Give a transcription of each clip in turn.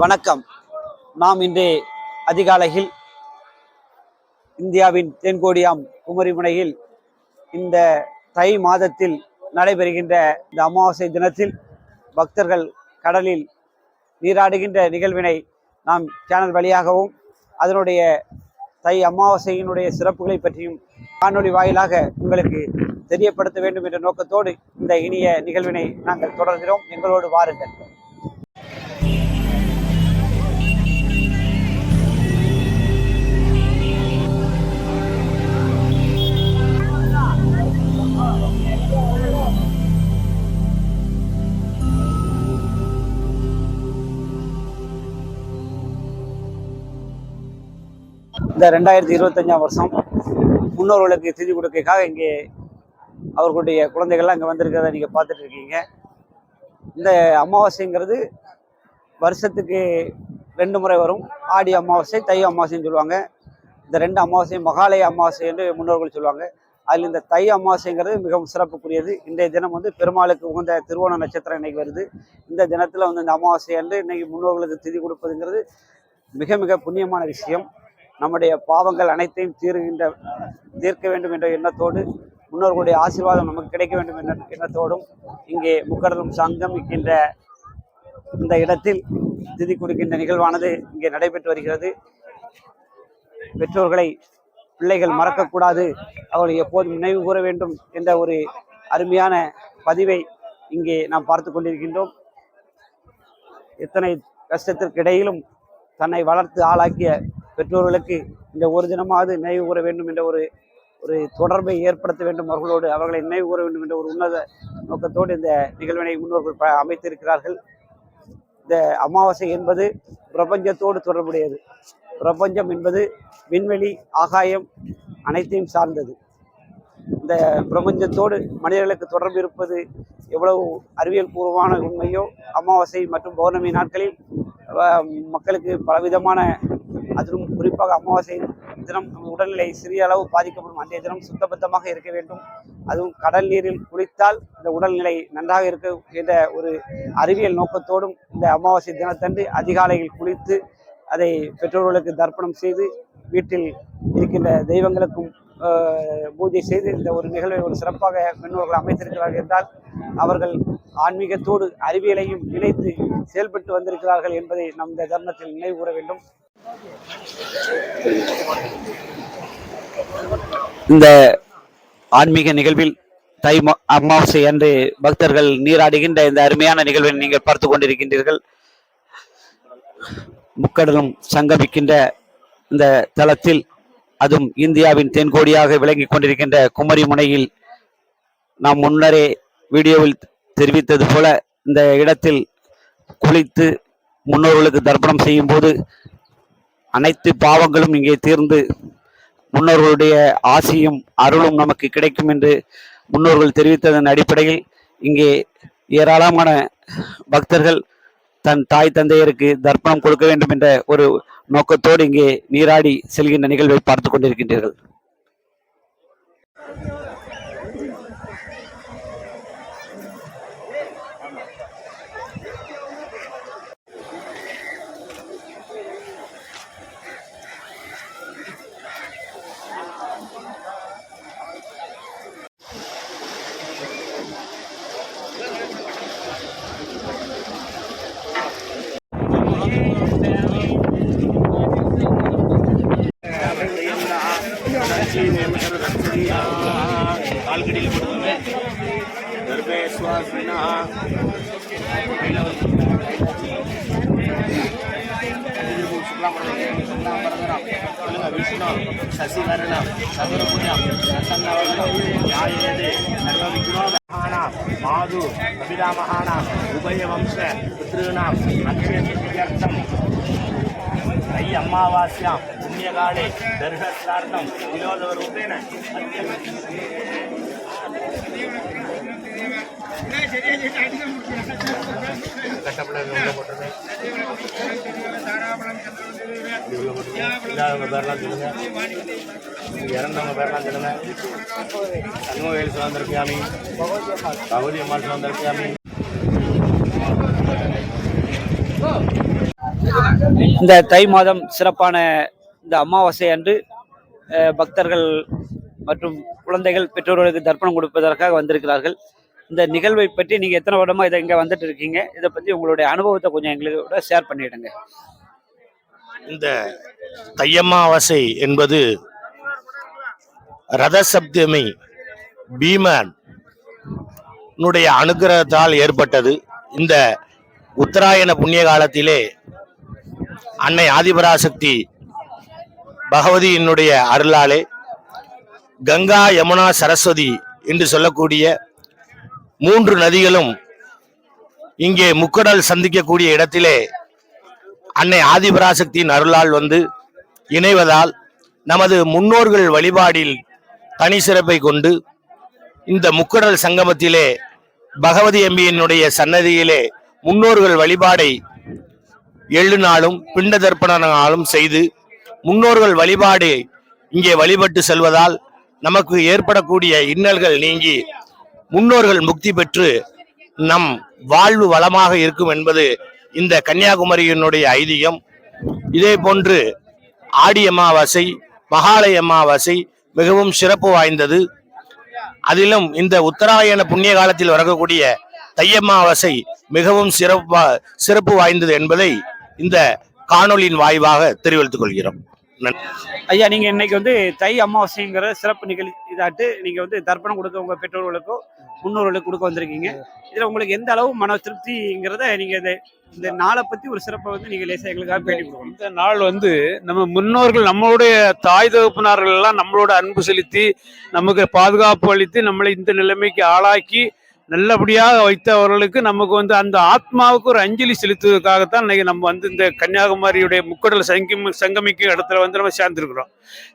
வணக்கம். நாம் இன்று அதிகாலையில் இந்தியாவின் தென்கோடியாம் குமரிமுனையில் இந்த தை மாதத்தில் நடைபெறுகின்ற இந்த அமாவாசை தினத்தில் பக்தர்கள் கடலில் நீராடுகின்ற நிகழ்வினை நாம் சேனல் வழியாகவும் அதனுடைய தை அமாவாசையினுடைய சிறப்புகளை பற்றியும் காணொளி வாயிலாக உங்களுக்கு தெரியப்படுத்த வேண்டும் என்ற நோக்கத்தோடு இந்த இனிய நிகழ்வினை நாங்கள் தொடர்கிறோம். எங்களோடு வாருங்கள். இந்த ரெண்டாயிரத்தி இருபத்தஞ்சாம் வருஷம் முன்னோர்களுக்கு செஞ்சு கொடுக்கக்காக இங்கே அவர்களுடைய குழந்தைகள்லாம் இங்கே வந்திருக்கிறத நீங்கள் பார்த்துட்டு இருக்கீங்க. இந்த அமாவாசைங்கிறது வருஷத்துக்கு ரெண்டு முறை வரும். ஆடி அமாவாசை தை அமாவாசைன்னு சொல்லுவாங்க. இந்த ரெண்டு அமாவாசையும் மகாலய அமாவாசை என்று முன்னோர்கள் சொல்லுவாங்க. அதில் இந்த தை அமாவாசைங்கிறது மிகவும் சிறப்புக்குரியது. இன்றைய தினம் வந்து பெருமாளுக்கு உகந்த திருவோண நட்சத்திரம் இன்னைக்கு வருது. இந்த தினத்தில் வந்து இந்த அமாவாசை அன்று இன்னைக்கு முன்னோர்களுக்கு திதி கொடுப்பதுங்கிறது மிக மிக புண்ணியமான விஷயம். நம்முடைய பாவங்கள் அனைத்தையும் தீர்கின்ற தீர்க்க வேண்டும் என்ற எண்ணத்தோடு முன்னோர்களுடைய ஆசீர்வாதம் நமக்கு கிடைக்க வேண்டும் என்ற எண்ணத்தோடும் இங்கே முக்கடலும் சங்கமிக்கின்ற இந்த இடத்தில் திதி கொடுக்கின்ற நிகழ்வானது இங்கே நடைபெற்று வருகிறது. பெற்றோர்களை பிள்ளைகள் மறக்கக்கூடாது. அவர்களை எப்போதும் நினைவு கூற வேண்டும் என்ற ஒரு அருமையான பதிவை இங்கே நாம் பார்த்து கொண்டிருக்கின்றோம். எத்தனை கஷ்டத்திற்கு இடையிலும் தன்னை வளர்த்து ஆளாக்கிய பெற்றோர்களுக்கு இந்த ஒரு தினமாவது நினைவு கூற வேண்டும் என்ற ஒரு ஒரு தொடர்பை ஏற்படுத்த வேண்டும் அவர்களோடு அவர்களை நினைவு கூற வேண்டும் என்ற ஒரு உன்னத நோக்கத்தோடு இந்த நிகழ்வினை முன்னோர்கள் அமைத்திருக்கிறார்கள். இந்த அமாவாசை என்பது பிரபஞ்சத்தோடு தொடர்புடையது. பிரபஞ்சம் என்பது விண்வெளி ஆகாயம் அனைத்தையும் சார்ந்தது. இந்த பிரபஞ்சத்தோடு மனிதர்களுக்கு தொடர்பு இருப்பது எவ்வளவு அறிவியல் பூர்வமான உண்மையோ அமாவாசை மற்றும் பௌர்ணமி நாட்களில் மக்களுக்கு பலவிதமான அதிலும் குறிப்பாக அமாவாசை தினம் நம்ம உடல்நிலை சிறிய அளவு பாதிக்கப்படும். அன்றைய தினம் சுத்தபத்தமாக இருக்க வேண்டும். அதுவும் கடல் நீரில் குளித்தால் இந்த உடல்நிலை நன்றாக இருக்க என்ற ஒரு அறிவியல் நோக்கத்தோடும் இந்த அமாவாசை தினத்தன்று அதிகாலையில் குளித்து அதை பெற்றோர்களுக்கு தர்ப்பணம் செய்து வீட்டில் இருக்கின்ற தெய்வங்களுக்கும் பூஜை செய்து இந்த ஒரு நிகழ்வை ஒரு சிறப்பாக முன்னோர்கள் அமைத்திருக்கிறார்கள் என்றால் அவர்கள் ஆன்மீகத்தோடு அறிவியலையும் இணைத்து செயல்பட்டு வந்திருக்கிறார்கள் என்பதை நம் இந்த தருணத்தில் நினைவு கூற வேண்டும். இந்த ஆன்மீக நிகழ்வில் தை அமாவாசை அன்று பக்தர்கள் நீராடுகின்ற இந்த அருமையான நிகழ்வை நீங்கள் பார்த்து கொண்டிருக்கின்றீர்கள். முக்கடலும் சங்கமிக்கின்ற இந்த தளத்தில் அதுவும் இந்தியாவின் தென்கோடியாக விளங்கிக் கொண்டிருக்கின்ற குமரி முனையில் நாம் முன்னரே வீடியோவில் தெரிவித்தது போல இந்த இடத்தில் குளித்து முன்னோர்களுக்கு தர்ப்பணம் செய்யும் போது அனைத்து பாவங்களும் இங்கே தீர்ந்து முன்னோர்களுடைய ஆசியும் அருளும் நமக்கு கிடைக்கும் என்று முன்னோர்கள் தெரிவித்ததன் அடிப்படையில் இங்கே ஏராளமான பக்தர்கள் தன் தாய் தந்தையருக்கு தர்ப்பணம் கொடுக்க வேண்டும் என்ற ஒரு நோக்கத்தோடு இங்கே நீராடி செல்கின்ற நிகழ்வை பார்த்து கொண்டிருக்கின்றீர்கள். గర్భే స్వాస్మిన విష్ణు శశివర్ణ సదురపుణ్య ప్రసన్నవర్ణే సర్వవిఘ్నోదాన మాధు అభిరామహాణ ఉభయ వంశ పుత్రూణాం అక్షయర్థం ఈ అమావాస్య పుణ్యకాళే దర్శనార్థం వినోదరూపేణ. இல்லாதவங்க பேர்லாம் சொல்லுங்க இறந்தவங்க பேர்லாம் சொல்லுங்க சண்முகவேல் சுதந்திரப்பியாமி பகவதி அம்மாள் சுதந்திரப்பியாமி இந்த தை மாதம் சிறப்பான இந்த அமாவாசை அன்று பக்தர்கள் மற்றும் குழந்தைகள் பெற்றோர்களுக்கு தர்ப்பணம் கொடுப்பதற்காக வந்திருக்கிறார்கள். இந்த நிகழ்வை பற்றி நீங்கள் எத்தனை வருடமா இதை இங்கே வந்துட்டு இருக்கீங்க? இதை பற்றி உங்களுடைய அனுபவத்தை கொஞ்சம் எங்களோட ஷேர் பண்ணிவிடுங்க இந்த தையம்மாவாசை என்பது ரத சப்தமி பீமன் உன்னுடைய அனுகிரகத்தால் ஏற்பட்டது. இந்த உத்தராயண புண்ணிய காலத்திலே அன்னை ஆதிபராசக்தி பகவதியினுடைய அருளாலே கங்கா யமுனா சரஸ்வதி என்று சொல்லக்கூடிய மூன்று நதிகளும் இங்கே முக்கடல் சந்திக்கக்கூடிய இடத்திலே அன்னை ஆதிபராசக்தியின் அருளால் வந்து இணைவதால் நமது முன்னோர்கள் வழிபாடில் தனி சிறப்பை கொண்டு இந்த முக்கடல் சங்கமத்திலே பகவதி எம்பியினுடைய சன்னதியிலே முன்னோர்கள் வழிபாடை எள்ளு நாளும் பிண்ட தர்ப்பண நாளும் செய்து முன்னோர்கள் வழிபாடு இங்கே வழிபட்டு செல்வதால் நமக்கு ஏற்படக்கூடிய இன்னல்கள் நீங்கி முன்னோர்கள் முக்தி பெற்று நம் வாழ்வு வளமாக இருக்கும் என்பது இந்த கன்னியாகுமரியினுடைய ஐதீகம். இதே போன்று ஆடி அமாவாசை மகாலய அமாவாசை மிகவும் சிறப்பு வாய்ந்தது. அதிலும் இந்த உத்தராயண புண்ணிய காலத்தில் வரக்கூடிய தையம்மாவாசை மிகவும் சிறப்பா சிறப்பு வாய்ந்தது என்பதை இந்த காணொளியின் வாய்வாக தெரிவித்துக் கொள்கிறோம். ஐயா நீங்க இன்னைக்கு வந்து தை அமாவாசைங்கிற சிறப்பு நிகழ்ச்சி இதாட்டு நீங்க வந்து தர்ப்பணம் கொடுக்க உங்க பெற்றோர்களுக்கோ முன்னோர்களுக்கு கொடுக்க வந்திருக்கீங்க. இதுல உங்களுக்கு எந்த அளவு மன திருப்திங்கிறத நீங்க இந்த இந்த நாளை பத்தி ஒரு சிறப்பை வந்து நீங்க லேசா எங்களுக்காக பேட்டி கொடுக்கணும். இந்த நாள் வந்து நம்ம முன்னோர்கள் நம்மளுடைய தாய் தகப்பனார்கள் எல்லாம் நம்மளோட அன்பு செலுத்தி நமக்கு பாதுகாப்பு அளித்து நம்மளை இந்த நிலைமைக்கு ஆளாக்கி நல்லபடியாக வைத்தவர்களுக்கு நமக்கு வந்து அந்த ஆத்மாவுக்கு ஒரு அஞ்சலி செலுத்துவதற்காகத்தான் இன்னைக்கு நம்ம வந்து இந்த கன்னியாகுமரியுடைய முக்கடல் சங்கம் சங்கமிக்கும் இடத்துல வந்து நம்ம சேர்ந்திருக்கிறோம்.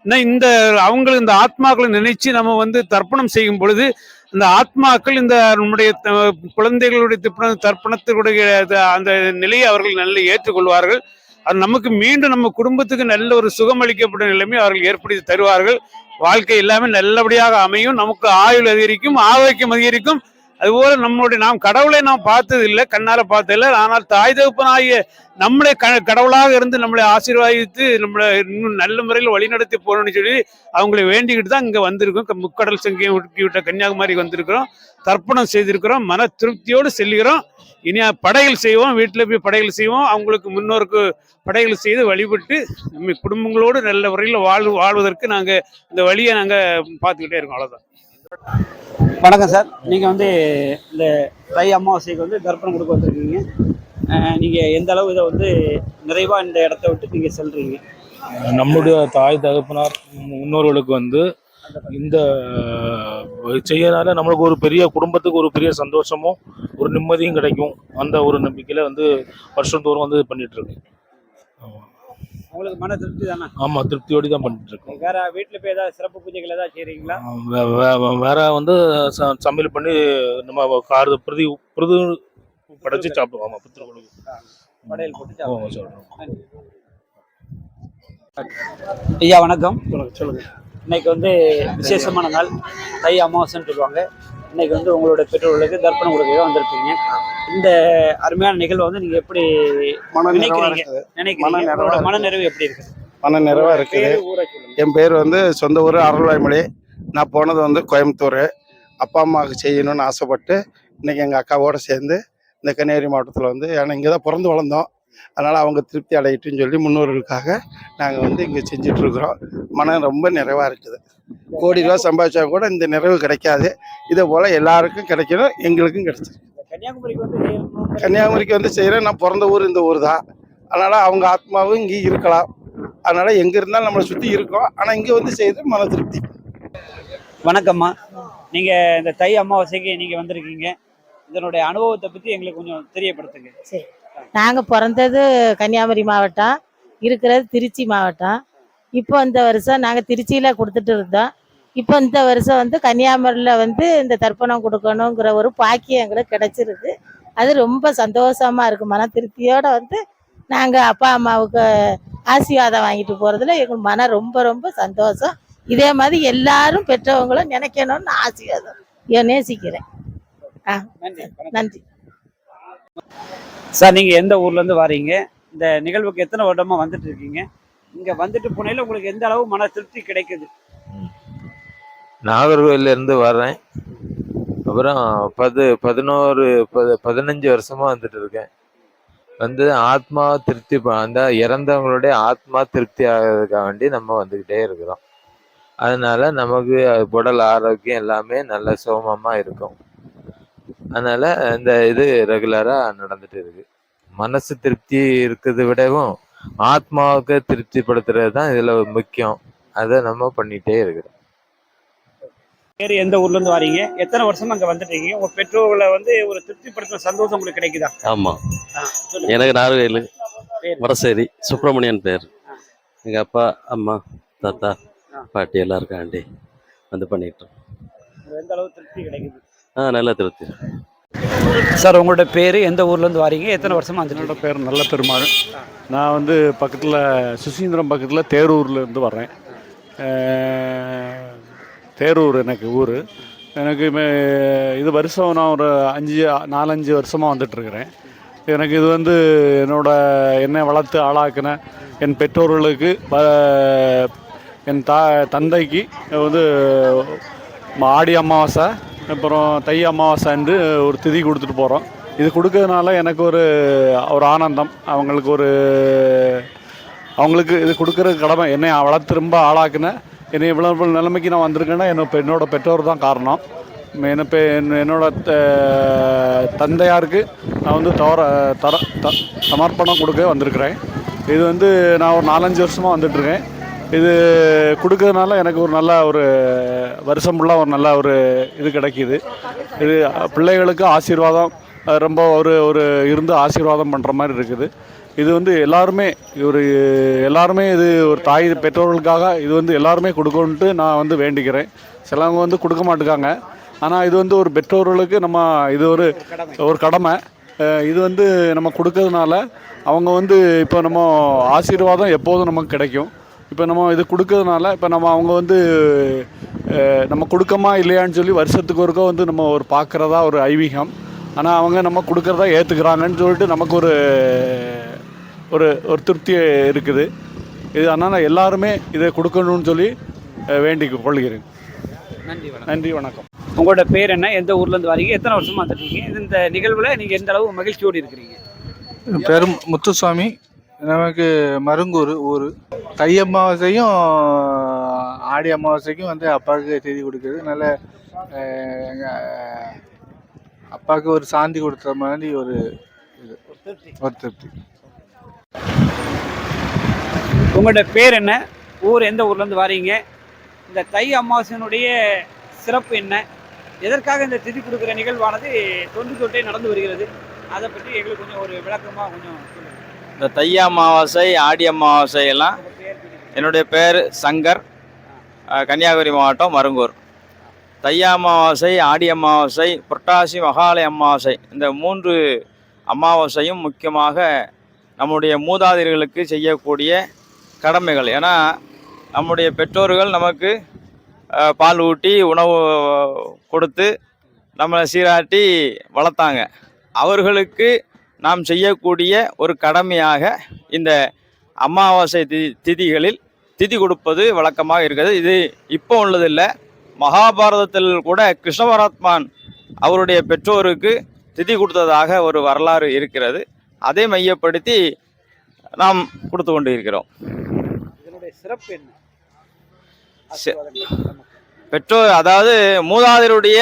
இன்னும் இந்த அவங்களுக்கு இந்த ஆத்மாக்களை நினைச்சு நம்ம வந்து தர்ப்பணம் செய்யும் பொழுது இந்த ஆத்மாக்கள் இந்த நம்முடைய த- குழந்தைகளுடைய திப்பண தர்ப்பணத்தினுடைய அந்த நிலையை அவர்கள் நல்ல ஏற்றுக்கொள்வார்கள். அது நமக்கு மீண்டும் நம்ம குடும்பத்துக்கு நல்ல ஒரு சுகமளிக்கப்பட்ட நிலைமை அவர்கள் ஏற்படுத்தி தருவார்கள். வாழ்க்கை எல்லாமே நல்லபடியாக அமையும். நமக்கு ஆயுள் அதிகரிக்கும் ஆரோக்கியம் அதிகரிக்கும். அதுபோல நம்மளுடைய நாம் கடவுளை நாம் பார்த்தது இல்லை கண்ணால பார்த்ததில்லை. ஆனால் தாய் தகுப்பனாகிய நம்மளே க கடவுளாக இருந்து நம்மளை ஆசீர்வாதித்து நம்மளை இன்னும் நல்ல முறையில் வழிநடத்தி போகணும்னு சொல்லி அவங்களை வேண்டிக்கிட்டு தான் இங்கே வந்திருக்கோம். முக்கடல் சங்கியம் உருக்கி விட்ட கன்னியாகுமரி வந்திருக்கிறோம். தர்ப்பணம் செய்திருக்கிறோம். மன திருப்தியோடு செல்கிறோம் இனி படைகள் செய்வோம். வீட்டில் போய் படைகள் செய்வோம். அவங்களுக்கு முன்னோருக்கு படைகள் செய்து வழிபட்டு நம்ம குடும்பங்களோடு நல்ல முறையில் வாழ் வாழ்வதற்கு நாங்கள் இந்த வழியை நாங்கள் பார்த்துக்கிட்டே இருக்கோம். அவ்வளோதான் வணக்கம் சார். நீங்கள் வந்து இந்த தை அமாவாசைக்கு வந்து தர்ப்பணம் கொடுக்க வந்திருக்கீங்க. நீங்கள் எந்த அளவு இதை வந்து நிறைவாக இந்த இடத்த விட்டு நீங்கள் செல்றீங்க? நம்முடைய தாய் தகப்பனார் முன்னோர்களுக்கு வந்து இந்த செய்யறதால நம்மளுக்கு ஒரு பெரிய குடும்பத்துக்கு ஒரு பெரிய சந்தோஷமும் ஒரு நிம்மதியும் கிடைக்கும். அந்த ஒரு நம்பிக்கையில் வந்து வருஷந்தோறும் வந்து பண்ணிகிட்ருக்கு இருக்கோம். உங்களுக்கு மன திருப்தி தானே? ஆமா திருப்தியோடு தான் பண்ணிட்டு இருக்கோம் வேற வீட்டுல போய் ஏதாவது சிறப்பு பூஜைகள் ஏதாவது வே- வேற வந்து ச- சமையல் பண்ணி நம்ம காரு பிரதி பிரதி படைச்சு சாப்பிடுவோம். ஆமா பித்திருக்களுக்கு படையல் போட்டு. சாப்பிடுவோம். ஐயா வணக்கம். சொல்லுங்க. இன்னைக்கு வந்து விசேஷமான நாள். தை அமாவாசைன்னு சொல்லுவாங்க. இன்னைக்கு வந்து உங்களோட பெற்றோர்களுக்கு தர்ப்பணம் கொடுக்க வந்திருப்பீங்க. இந்த அருமையான நிகழ்வை வந்து நீங்க எப்படி நினைக்கிறீங்க? இருக்குது. நினைக்கிறீங்க? உங்களோட இருக்கு. மன நிறைவு எப்படி இருக்கு மன நிறைவா இருக்குது. என் பேர் வந்து சொந்த ஊர் அருள்வாய்மொழி. நான் போனது வந்து கோயம்புத்தூர். அப்பா அம்மாவுக்கு செய்யணும்னு ஆசைப்பட்டு இன்னைக்கு எங்கள் அக்காவோட சேர்ந்து இந்த கன்னியாகுமரி மாவட்டத்தில் வந்து ஏன்னா இங்கே தான் பிறந்து வளர்ந்தோம். அதனால் அவங்க திருப்தி அடையட்டுன்னு சொல்லி முன்னோர்களுக்காக நாங்கள் வந்து இங்கே செஞ்சுட்டு இருக்கிறோம் மனம் ரொம்ப நிறைவாக இருக்குது. கோடி ரூபா சம்பாதிச்சா கூட இந்த நிறைவு கிடைக்காது. இதே போல் எல்லாருக்கும் கிடைக்கணும் எங்களுக்கும் கிடைச்சிருக்கு. கன்னியாகுமரிக்கு வந்து செய்யணும். கன்னியாகுமரிக்கு வந்து செய்கிறேன் நான் பிறந்த ஊர் இந்த ஊர் தான். அதனால் அவங்க ஆத்மாவும் இங்கே இருக்கலாம். அதனால் எங்கே இருந்தாலும் நம்மளை சுற்றி இருக்கோம். ஆனால் இங்கே வந்து செய்து மன திருப்தி. வணக்கம்மா. நீங்க இந்த தை அமாவாசைக்கு நீங்க வந்திருக்கீங்க. இதனுடைய அனுபவத்தை பத்தி எங்களுக்கு கொஞ்சம் தெரியப்படுத்துங்க. சரி. நாங்கள் பிறந்தது கன்னியாகுமரி மாவட்டம் இருக்கிறது திருச்சி மாவட்டம். இப்போ இந்த வருஷம் நாங்கள் திருச்சியில் கொடுத்துட்டு இருந்தோம். இப்போ இந்த வருஷம் வந்து கன்னியாகுமரியில் வந்து இந்த தர்ப்பணம் கொடுக்கணுங்கிற ஒரு பாக்கியம் எங்களுக்கு கிடைச்சிருக்கு. அது ரொம்ப சந்தோஷமா இருக்கு. மன திருப்தியோட வந்து நாங்கள் அப்பா அம்மாவுக்கு ஆசீர்வாதம் வாங்கிட்டு போகிறதுல எங்களுக்கு மனம் ரொம்ப ரொம்ப சந்தோஷம். இதே மாதிரி எல்லாரும் பெற்றவங்களும் நினைக்கணும்னு ஆசீர்வாதம். நேசிக்கிறேன். ஆ நன்றி. நன்றி. சார் நீங்கள் எந்த ஊர்லேருந்து வரீங்க? இந்த நிகழ்வுக்கு எத்தனை வருடமாக வந்துட்டு இருக்கீங்க? இங்கே வந்துட்டு போனையில் உங்களுக்கு எந்த அளவு மன திருப்தி கிடைக்குது? நாகர்கோவிலேருந்து வரேன் அப்புறம் பது பதினோரு பது பதினஞ்சு வருஷமாக வந்துட்டு இருக்கேன். வந்து ஆத்மா திருப்தி ப- அந்த இறந்தவங்களுடைய ஆத்மா திருப்தி ஆகிறதுக்காக வேண்டி நம்ம வந்துக்கிட்டே இருக்கிறோம். அதனால நமக்கு உடல் ஆரோக்கியம் எல்லாமே நல்ல சோமமாக இருக்கும். அதனால இந்த இது ரெகுலரா நடந்துட்டு இருக்கு. மனசு திருப்தி இருக்கிறத விடவும் ஆத்மாவுக்கு திருப்திப்படுத்துறது தான் இதுல முக்கியம். அதை நம்ம பண்ணிட்டே இருக்கிறோம். பேர் எந்த ஊர்ல இருந்து வரீங்க? எத்தனை வருஷமா அங்க வந்துட்டு இருக்கீங்க உங்க பெற்றோர்களை வந்து ஒரு திருப்திப்படுத்துற சந்தோஷம் உங்களுக்கு கிடைக்குதா? ஆமாம் ஆ, சொல்லுங்க. எனக்கு நார்வேலு. பேர். வடசேரி. சுப்பிரமணியன் பேர். எங்கள் அப்பா அம்மா தாத்தா. பாட்டி எல்லாம் இருக்காண்டி. வந்து பண்ணிட்டு இருக்கோம். உங்களுக்கு எந்த அளவு திருப்தி கிடைக்குது? ஆ நல்லா திருப்தி. சார் உங்களோட பேரு எந்த ஊர்ல இருந்து வரீங்க? எத்தனை வருஷமா வந்துட்டு என்னோட பேர் நல்ல பெருமாள் நான் வந்து பக்கத்தில் சுசீந்திரம் பக்கத்தில் தேரூர்ல இருந்து வர்றேன். தேரூர் எனக்கு ஊர். எனக்கு மே- இது வருஷம் நான் ஒரு அஞ்சு நாலஞ்சு வருஷமாக வந்துட்டுருக்கிறேன் எனக்கு இது வந்து என்னோட என்னை வளர்த்து ஆளாக்கின என் பெற்றோர்களுக்கு என் தா தந்தைக்கு வந்து ஆடி அமாவாசை அப்புறம் தை அமாவாசை அன்று ஒரு திதி கொடுத்துட்டு போகிறோம் இது கொடுக்கறதுனால எனக்கு ஒரு ஒரு ஆனந்தம். அவங்களுக்கு ஒரு அவங்களுக்கு இது கொடுக்குற கடமை. என்னை வளர்த்து ரொம்ப ஆளாக்குன என்னை இவ்வளோ இவ்வளோ நிலைமைக்கு நான் வந்திருக்கேன்னா என்னோட என்னோட பெற்றோர் தான் காரணம். என்ன இப்போ என்னோட த- தந்தையாருக்கு நான் வந்து தவற தர த சமர்ப்பணம் கொடுக்க வந்திருக்கிறேன். இது வந்து நான் ஒரு நாலஞ்சு வருஷமாக வந்துட்டுருக்கேன் இது கொடுக்கறதுனால எனக்கு ஒரு நல்ல ஒரு வருஷம் ஃபுல்லாக ஒரு நல்ல ஒரு இது கிடைக்கிது. இது பிள்ளைகளுக்கு ஆசீர்வாதம் ரொம்ப ஒரு ஒரு இருந்து ஆசீர்வாதம் பண்ணுற மாதிரி இருக்குது. இது வந்து எல்லாருமே ஒரு எல்லாருமே இது ஒரு தாய் பெற்றோர்களுக்காக இது வந்து எல்லாருமே கொடுக்கணுன்ட்டு நான் வந்து வேண்டிக்கிறேன். சிலவங்க வந்து கொடுக்க மாட்டுக்காங்க. ஆனால் இது வந்து ஒரு பெற்றோர்களுக்கு நம்ம இது ஒரு ஒரு கடமை. இது வந்து நம்ம கொடுக்கறதுனால அவங்க வந்து இப்போ நம்ம ஆசீர்வாதம் எப்போதும் நமக்கு கிடைக்கும். இப்போ நம்ம இது கொடுக்கறதுனால இப்போ நம்ம அவங்க வந்து நம்ம கொடுக்கமா இல்லையான்னு சொல்லி வருஷத்துக்கு ஒருக்கா வந்து நம்ம ஒரு பார்க்குறதா ஒரு ஐவீகம் ஆனால் அவங்க நம்ம கொடுக்கறதா ஏற்றுக்கிறாங்கன்னு சொல்லிட்டு நமக்கு ஒரு ஒரு ஒரு திருப்தி இருக்குது. இது அதனால் எல்லாருமே இதை கொடுக்கணும்னு சொல்லி அஹ், வேண்டிக் கொள்கிறேன். நன்றி வணக்கம். நன்றி வணக்கம். உங்களோட பேர் என்ன? எந்த ஊர்ல இருந்து வரீங்க? எத்தனை வருஷமா வந்துட்டு இருக்கீங்க? இது இந்த நிகழ்வுல நீங்க எந்த அளவு மகிழ்ச்சியோடு இருக்கிறீங்க? என் பேர் முத்துசாமி. நமக்கு மருங்கூர் ஊர் தை அமாவாசையும் ஆடி அமாவாசைக்கும் வந்து அப்பாவுக்கு செய்தி கொடுக்குறது. நல்ல எங்கள் அப்பாவுக்கு ஒரு சாந்தி கொடுத்த மாதிரி ஒரு இது. ஒரு திருப்தி. உங்களோட பேர் என்ன? ஊர் எந்த ஊர்லேருந்து வரீங்க? இந்த தை அமாவாசையினுடைய சிறப்பு என்ன? எதற்காக இந்த திதி கொடுக்குற நிகழ்வானது தொன்று தொட்டே நடந்து வருகிறது? அதை பற்றி எங்களுக்கு கொஞ்சம் ஒரு விளக்கமாக கொஞ்சம் சொல்லுங்கள் இந்த தை அமாவாசை ஆடி அமாவாசை எல்லாம் என்னுடைய பேர் சங்கர் கன்னியாகுமரி மாவட்டம் மருங்கூர். தை அமாவாசை ஆடி அமாவாசை புரட்டாசி மகாலய அமாவாசை இந்த மூன்று அமாவாசையும் முக்கியமாக நம்முடைய மூதாதையர்களுக்கு செய்யக்கூடிய கடமைகள். ஏன்னா நம்முடைய பெற்றோர்கள் நமக்கு பால் ஊட்டி உணவு கொடுத்து நம்மளை சீராட்டி வளர்த்தாங்க. அவர்களுக்கு நாம் செய்யக்கூடிய ஒரு கடமையாக இந்த அமாவாசை தி திதிகளில் திதி கொடுப்பது வழக்கமாக இருக்கிறது. இது இப்போ உள்ளதில்லை. மகாபாரதத்தில் கூட கிருஷ்ண பரமாத்மான் அவருடைய பெற்றோருக்கு திதி கொடுத்ததாக ஒரு வரலாறு இருக்கிறது. அதை மையப்படுத்தி நாம் கொடுத்து கொண்டு இருக்கிறோம் இதனுடைய சிறப்பு என்ன? பெற்றோர் அதாவது மூதாதையருடைய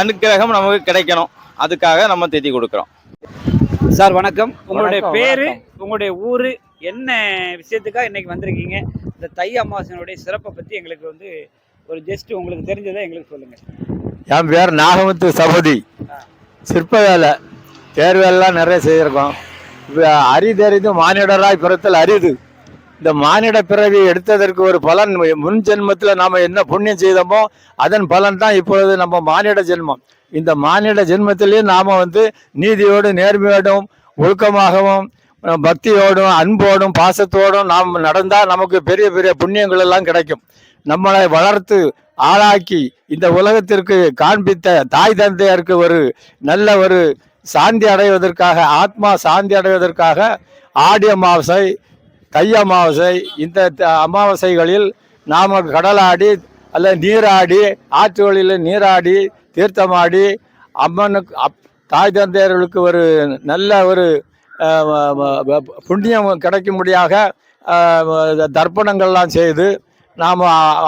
அனுக்கிரகம் நமக்கு கிடைக்கணும். அதுக்காக நம்ம திதி கொடுக்குறோம். சார் வணக்கம். உங்களுடைய பேரு உங்களுடைய ஊரு என்ன விஷயத்துக்காக இன்னைக்கு வந்திருக்கீங்க? இந்த தை அமாவாசையினுடைய சிறப்பை பத்தி எங்களுக்கு வந்து ஒரு ஜஸ்ட் உங்களுக்கு தெரிஞ்சதை எங்களுக்கு சொல்லுங்க. என் பேர் நாகமுத்து சபதி சிற்ப வேலை. தேர் வேலைலாம் நிறைய செய்திருக்கோம். இப்போ அரிதறிது மானிடராய் பிறத்தல் அரிது. இந்த மானிட பிறவி எடுத்ததற்கு ஒரு பலன். முன் ஜென்மத்தில் நாம் என்ன புண்ணியம் செய்தோமோ அதன் பலன் தான் இப்பொழுது நம்ம மானிட ஜென்மம். இந்த மானிட ஜென்மத்திலேயே நாம் வந்து நீதியோடும் நேர்மையோடும் ஒழுக்கமாகவும் பக்தியோடும் அன்போடும் பாசத்தோடும் நாம் நடந்தால் நமக்கு பெரிய பெரிய புண்ணியங்கள் எல்லாம் கிடைக்கும். நம்மளை வளர்த்து ஆளாக்கி இந்த உலகத்திற்கு காண்பித்த தாய் தந்தையருக்கு ஒரு நல்ல ஒரு சாந்தி அடைவதற்காக ஆத்மா சாந்தி அடைவதற்காக ஆடி அமாவாசை தை அமாவாசை இந்த த- அமாவாசைகளில் நாம் கடலாடி அல்ல நீராடி ஆற்றுகளில் நீராடி தீர்த்தமாடி அம்மனுக்கு அப் தாய் தந்தையர்களுக்கு ஒரு நல்ல ஒரு புண்ணியம் கிடைக்கும்படியாக தர்ப்பணங்கள்லாம் செய்து நாம்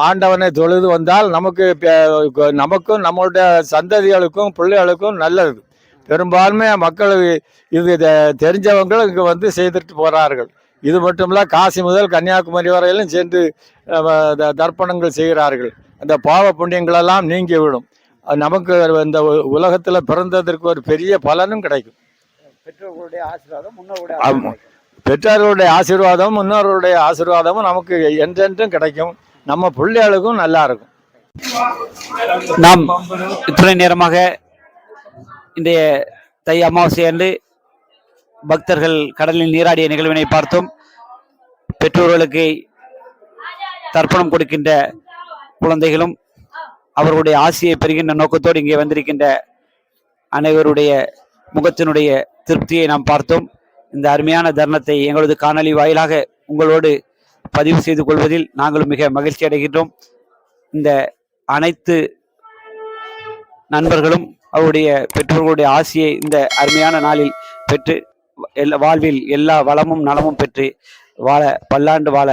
ஆண்டவனை தொழுது வந்தால் நமக்கு நமக்கும் நம்மளுடைய சந்ததிகளுக்கும் பிள்ளைகளுக்கும் நல்லது. பெரும்பான்மை மக்கள் இது தெ- தெரிஞ்சவங்க இங்கே வந்து செய்துட்டு போகிறார்கள் இது மட்டுமில்ல காசி முதல் கன்னியாகுமரி வரையிலும் சென்று த- தர்ப்பணங்கள் செய்கிறார்கள். அந்த பாவ புண்ணியங்களெல்லாம் நீங்கி விடும் நமக்கு இந்த உலகத்தில் பிறந்ததற்கு ஒரு பெரிய பலனும் கிடைக்கும் பெற்றோர்களுடைய ஆசீர்வாதம் முன்னோருடைய ஆமா. ஆசீர்வாதம். பெற்றோர்களுடைய ஆசீர்வாதமும் முன்னோர்களுடைய ஆசீர்வாதமும் நமக்கு என்றென்றும் கிடைக்கும் நம்ம பிள்ளைகளுக்கும் நல்லா இருக்கும் நாம் இத்துணை நேரமாக இன்றைய தை அமாவாசை அன்று பக்தர்கள் கடலில் நீராடிய நிகழ்வினை பார்த்தோம் பெற்றோர்களுக்கு தர்ப்பணம் கொடுக்கின்ற குழந்தைகளும் அவர்களுடைய ஆசையை பெறுகின்ற நோக்கத்தோடு இங்கே வந்திருக்கின்ற அனைவருடைய முகத்தினுடைய திருப்தியை நாம் பார்த்தோம். இந்த அருமையான தருணத்தை எங்களது காணொளி வாயிலாக உங்களோடு பதிவு செய்து கொள்வதில் நாங்களும் மிக மகிழ்ச்சி அடைகின்றோம். இந்த அனைத்து நண்பர்களும் அவருடைய பெற்றோர்களுடைய ஆசையை இந்த அருமையான நாளில் பெற்று எல்லா வாழ்வில் எல்லா வளமும் நலமும் பெற்று வாழ பல்லாண்டு வாழ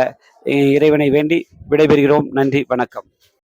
இறைவனை வேண்டி விடைபெறுகிறோம். நன்றி வணக்கம்.